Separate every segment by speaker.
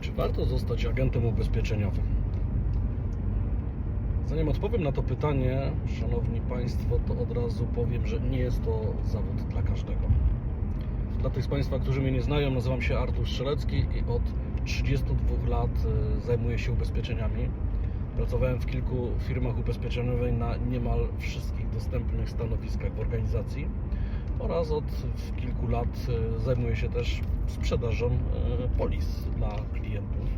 Speaker 1: Czy warto zostać agentem ubezpieczeniowym? Zanim odpowiem na to pytanie, szanowni Państwo, to od razu powiem, że nie jest to zawód dla każdego. Dla tych z Państwa, którzy mnie nie znają, nazywam się Artur Strzelecki i od 32 lat e, zajmuję się ubezpieczeniami. Pracowałem w kilku firmach ubezpieczeniowych na niemal wszystkich dostępnych stanowiskach w organizacji oraz od kilku lat e, zajmuję się też sprzedażą e, polis dla klientów.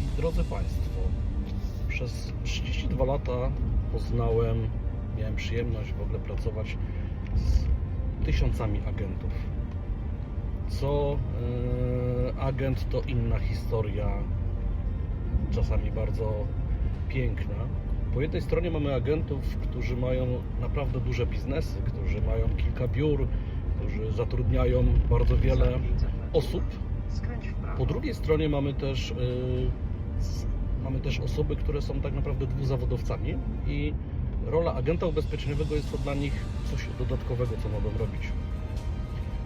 Speaker 1: I drodzy Państwo, przez 32 lata poznałem, miałem przyjemność w ogóle pracować z tysiącami agentów. Co e, agent to inna historia, czasami bardzo piękna. Po jednej stronie mamy agentów, którzy mają naprawdę duże biznesy, którzy mają kilka biur, którzy zatrudniają bardzo wiele osób. Po drugiej stronie mamy też, y, mamy też osoby, które są tak naprawdę dwuzawodowcami i rola agenta ubezpieczeniowego jest to dla nich coś dodatkowego, co mogą robić.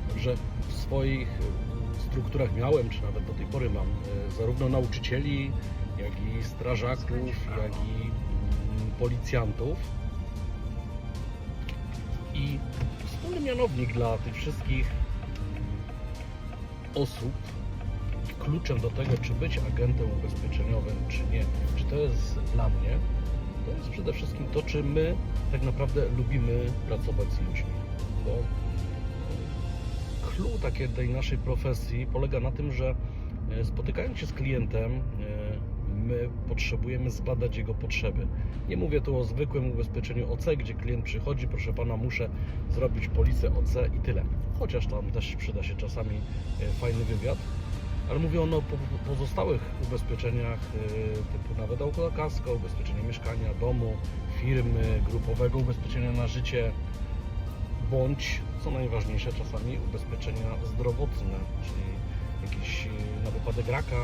Speaker 1: Także w swoich y, strukturach miałem, czy nawet do tej pory mam, y, zarówno nauczycieli, jak i strażaków, jak i policjantów. I wspólny mianownik dla tych wszystkich osób, kluczem do tego, czy być agentem ubezpieczeniowym, czy nie, czy to jest dla mnie, to jest przede wszystkim to, czy my tak naprawdę lubimy pracować z ludźmi. Bo clue takie tej naszej profesji polega na tym, że e, spotykając się z klientem, e, my potrzebujemy zbadać jego potrzeby. Nie mówię tu o zwykłym ubezpieczeniu OC, gdzie klient przychodzi, proszę pana, muszę zrobić polisę OC i tyle. Chociaż tam też przyda się czasami e, fajny wywiad. Ale mówię o po- pozostałych ubezpieczeniach, e, typu nawet auto kasko, ubezpieczenie mieszkania, domu, firmy, grupowego ubezpieczenia na życie, bądź, co najważniejsze, czasami ubezpieczenia zdrowotne, czyli jakieś e, na wypadek raka,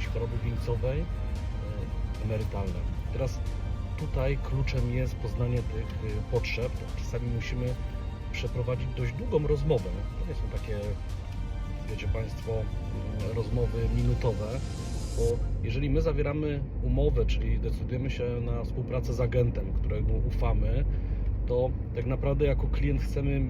Speaker 1: jakiejś choroby wieńcowej, e, emerytalne. Teraz tutaj kluczem jest poznanie tych e, potrzeb. Czasami musimy przeprowadzić dość długą rozmowę. To nie są takie, wiecie Państwo, mm, rozmowy minutowe, bo jeżeli my zawieramy umowę, czyli decydujemy się na współpracę z agentem, któremu ufamy, to tak naprawdę jako klient chcemy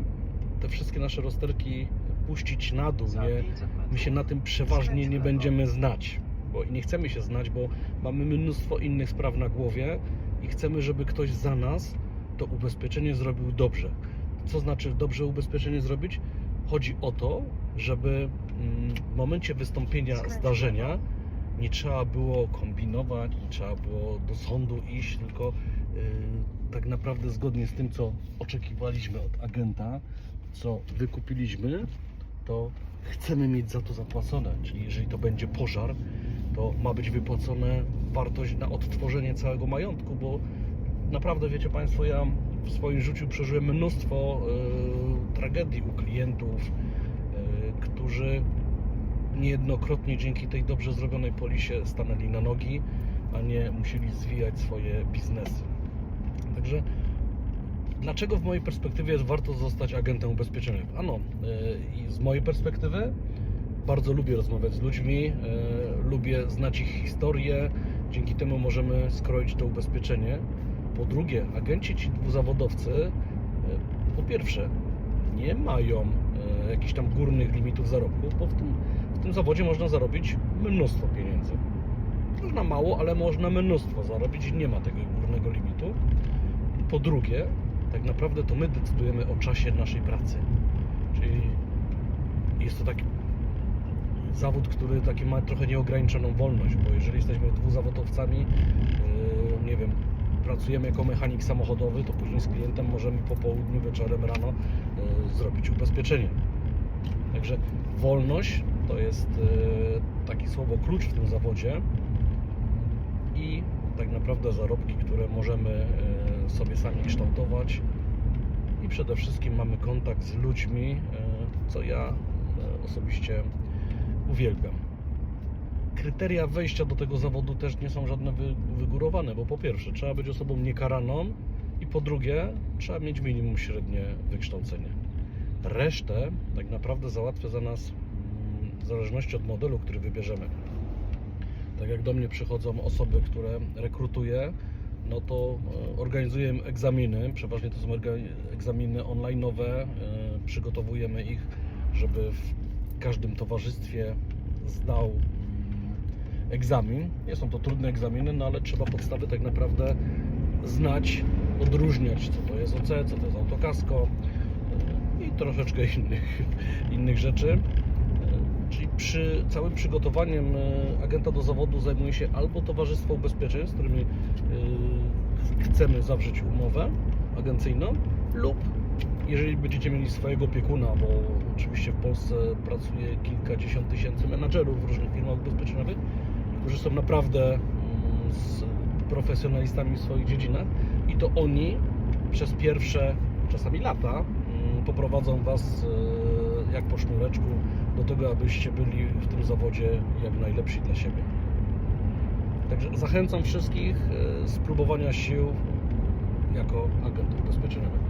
Speaker 1: te wszystkie nasze rozterki puścić na dół. Nie, my się na tym przeważnie nie będziemy znać, bo i nie chcemy się znać, bo mamy mnóstwo innych spraw na głowie i chcemy, żeby ktoś za nas to ubezpieczenie zrobił dobrze. Co znaczy dobrze ubezpieczenie zrobić? Chodzi o to, żeby mm, w momencie wystąpienia zdarzenia nie trzeba było kombinować, nie trzeba było do sądu iść, tylko yy, tak naprawdę zgodnie z tym, co oczekiwaliśmy od agenta, co wykupiliśmy, to chcemy mieć za to zapłacone. Czyli jeżeli to będzie pożar, to ma być wypłacone wartość na odtworzenie całego majątku, bo naprawdę wiecie Państwo, ja w swoim życiu przeżyłem mnóstwo e, tragedii u klientów, e, którzy niejednokrotnie dzięki tej dobrze zrobionej polisie stanęli na nogi, a nie musieli zwijać swoje biznesy. Także dlaczego w mojej perspektywie warto zostać agentem ubezpieczeniowym? Ano, i z mojej perspektywy bardzo lubię rozmawiać z ludźmi, e, lubię znać ich historię, dzięki temu możemy skroić to ubezpieczenie. Po drugie, agenci ci dwuzawodowcy, e, po pierwsze, nie mają e, jakichś tam górnych limitów zarobków, bo w tym, w tym zawodzie można zarobić mnóstwo pieniędzy. Można mało, ale można mnóstwo zarobić i nie ma tego górnego limitu. Po drugie, tak naprawdę to my decydujemy o czasie naszej pracy. Czyli jest to taki zawód, który taki ma trochę nieograniczoną wolność, bo jeżeli jesteśmy dwuzawodowcami, yy, nie wiem, pracujemy jako mechanik samochodowy, to później z klientem możemy po południu, wieczorem, rano yy, zrobić ubezpieczenie. Także wolność to jest yy, takie słowo klucz w tym zawodzie i tak naprawdę zarobki, które możemy sobie sami kształtować i przede wszystkim mamy kontakt z ludźmi, co ja osobiście uwielbiam. Kryteria wejścia do tego zawodu też nie są żadne wy- wygórowane, bo po pierwsze trzeba być osobą niekaraną i po drugie trzeba mieć minimum średnie wykształcenie. Resztę tak naprawdę załatwia za nas mm, w zależności od modelu, który wybierzemy. Tak jak do mnie przychodzą osoby, które rekrutuję, no to e, organizujemy egzaminy. Przeważnie to są egzaminy online'owe. e, Przygotowujemy ich, żeby w każdym towarzystwie zdał mm, egzamin. Nie są to trudne egzaminy, no ale trzeba podstawy tak naprawdę znać, odróżniać, co to jest OC, co to jest autokasko e, i troszeczkę innych, innych rzeczy. E, Czyli przy całym przygotowaniem e, agenta do zawodu zajmuje się albo Towarzystwo Ubezpieczeń, z którymi chcemy zawrzeć umowę agencyjną, lub jeżeli będziecie mieli swojego opiekuna, bo oczywiście w Polsce pracuje kilkadziesiąt tysięcy menadżerów w różnych firmach ubezpieczeniowych, którzy są naprawdę mm, profesjonalistami w swoich dziedzinach i to oni przez pierwsze czasami lata mm, poprowadzą Was e, jak po sznureczku do tego, abyście byli w tym zawodzie jak najlepsi dla siebie. Także zachęcam wszystkich e, spróbowania sił jako agent ubezpieczeniowy.